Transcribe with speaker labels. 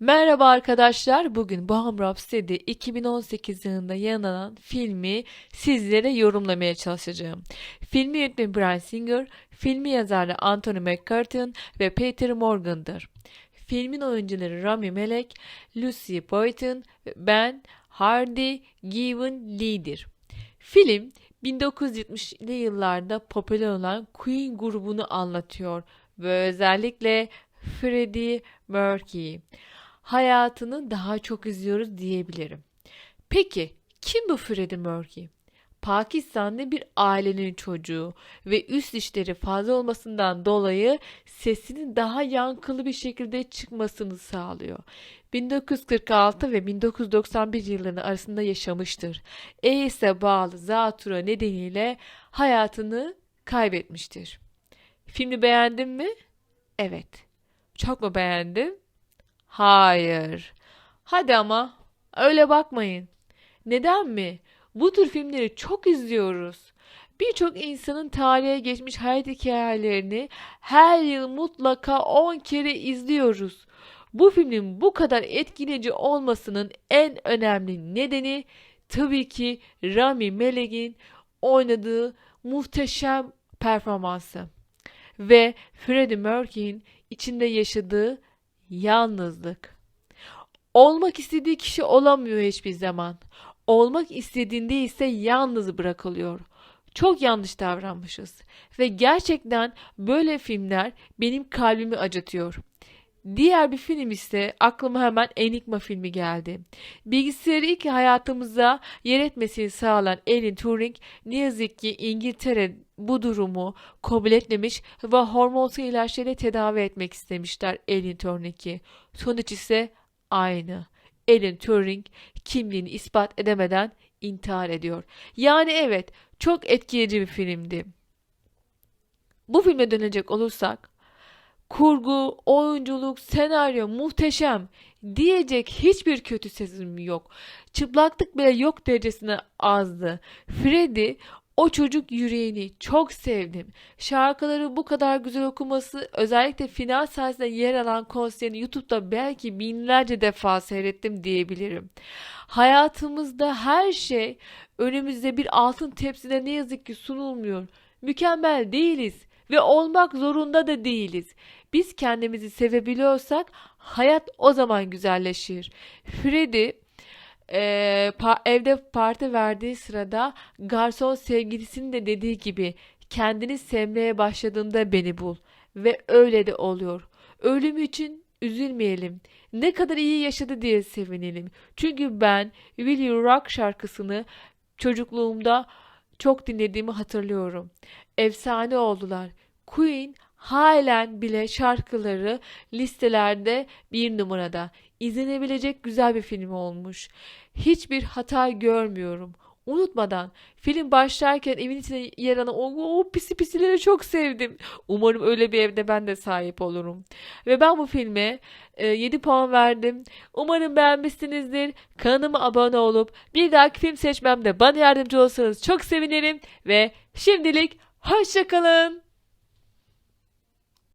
Speaker 1: Merhaba arkadaşlar. Bugün Bohemian Rhapsody 2018 yılında yayınlanan filmi sizlere yorumlamaya çalışacağım. Filmi yönetmeni Bryan Singer, filmi yazarı Anthony McCartan ve Peter Morgan'dır. Filmin oyuncuları Rami Malek, Lucy Boynton ve Ben Hardy Given Lee'dir. Film 1970'li yıllarda popüler olan Queen grubunu anlatıyor ve özellikle Freddie Mercury hayatını daha çok izliyoruz diyebilirim. Peki kim bu Freddie Mercury? Pakistanlı bir ailenin çocuğu ve üst dişleri fazla olmasından dolayı sesinin daha yankılı bir şekilde çıkmasını sağlıyor. 1946 ve 1991 yılları arasında yaşamıştır. AIDS'e bağlı zatüre nedeniyle hayatını kaybetmiştir. Filmi beğendin mi? Evet. Çok mu beğendim? Hayır. Hadi ama öyle bakmayın. Neden mi? Bu tür filmleri çok izliyoruz. Birçok insanın tarihe geçmiş hayat hikayelerini her yıl mutlaka 10 kere izliyoruz. Bu filmin bu kadar etkileyici olmasının en önemli nedeni tabii ki Rami Malek'in oynadığı muhteşem performansı ve Freddie Mercury'nin içinde yaşadığı Yalnızlık. Olmak istediği kişi olamıyor hiçbir zaman. Olmak istediğinde ise yalnız bırakılıyor. Çok yanlış davranmışız ve gerçekten böyle filmler benim kalbimi acıtıyor. Diğer bir film ise aklıma hemen Enigma filmi geldi. Bilgisayarı ilk hayatımıza yer etmesini sağlayan Alan Turing ne yazık ki İngiltere bu durumu kabul etmemiş ve hormonsal ilaçlarla tedavi etmek istemişler Alan Turing'i. Sonuç ise aynı. Alan Turing kimliğini ispat edemeden intihar ediyor. Yani evet çok etkileyici bir filmdi. Bu filme dönecek olursak kurgu, oyunculuk, senaryo muhteşem diyecek hiçbir kötü sesim yok. Çıplaklık bile yok derecesine azdı. Freddy o çocuk yüreğini çok sevdim. Şarkıları bu kadar güzel okuması özellikle final sahnesinde yer alan konserini YouTube'da belki binlerce defa seyrettim diyebilirim. Hayatımızda her şey önümüzde bir altın tepside ne yazık ki sunulmuyor. Mükemmel değiliz ve olmak zorunda da değiliz. Biz kendimizi sevebiliyorsak hayat o zaman güzelleşir. Freddy e, pa- evde parti verdiği sırada garson sevgilisinin de dediği gibi kendini sevmeye başladığında beni bul ve öyle de oluyor. Ölüm için üzülmeyelim. Ne kadar iyi yaşadı diye sevinelim. Çünkü ben Will You Rock şarkısını çocukluğumda çok dinlediğimi hatırlıyorum. Efsane oldular. Queen halen bile şarkıları listelerde bir numarada. İzlenebilecek güzel bir film olmuş. Hiçbir hata görmüyorum. Unutmadan film başlarken evin içinde yer alan o, o pisi pisileri çok sevdim. Umarım öyle bir evde ben de sahip olurum. Ve ben bu filme e, 7 puan verdim. Umarım beğenmişsinizdir. Kanalıma abone olup bir dahaki film seçmemde bana yardımcı olsanız çok sevinirim. Ve şimdilik hoşçakalın.